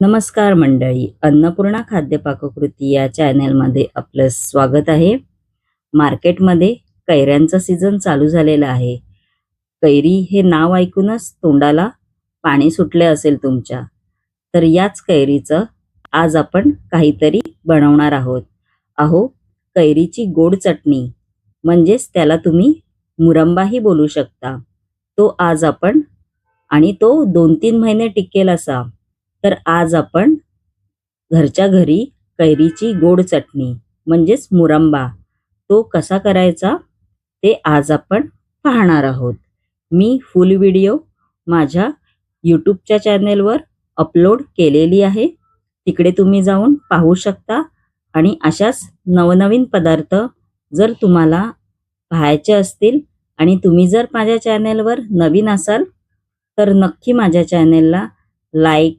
नमस्कार मंडळी अन्नपूर्णा खाद्य पाककृती या चॅनलमध्ये आपलं स्वागत आहे. मार्केटमध्ये कैऱ्यांचा सीझन चालू झालेला आहे. कैरी हे नाव ऐकूनच तोंडाला पाणी सुटले असेल तुमच्या. तर याच कैरीचं आज आपण काहीतरी बनवणार आहोत. अहो कैरीची गोड चटणी म्हणजेच त्याला तुम्ही मुरंबाही बोलू शकता. तो आज आपण आणि तो दोन तीन महिने टिकेल असा. तर आज आपण घरच्या घरी कैरीची गोड चटणी म्हणजेच मुरंबा तो कसा करायचा ते आज आपण पाहणार आहोत. मी फुल व्हिडिओ माझ्या यूट्यूबच्या चॅनेलवर अपलोड केलेली आहे. तिकडे तुम्ही जाऊन पाहू शकता आणि अशाच नवनवीन पदार्थ जर तुम्हाला पाहायचे असतील आणि तुम्ही जर माझ्या चॅनेलवर नवीन असाल तर नक्की माझ्या चॅनेलला लाईक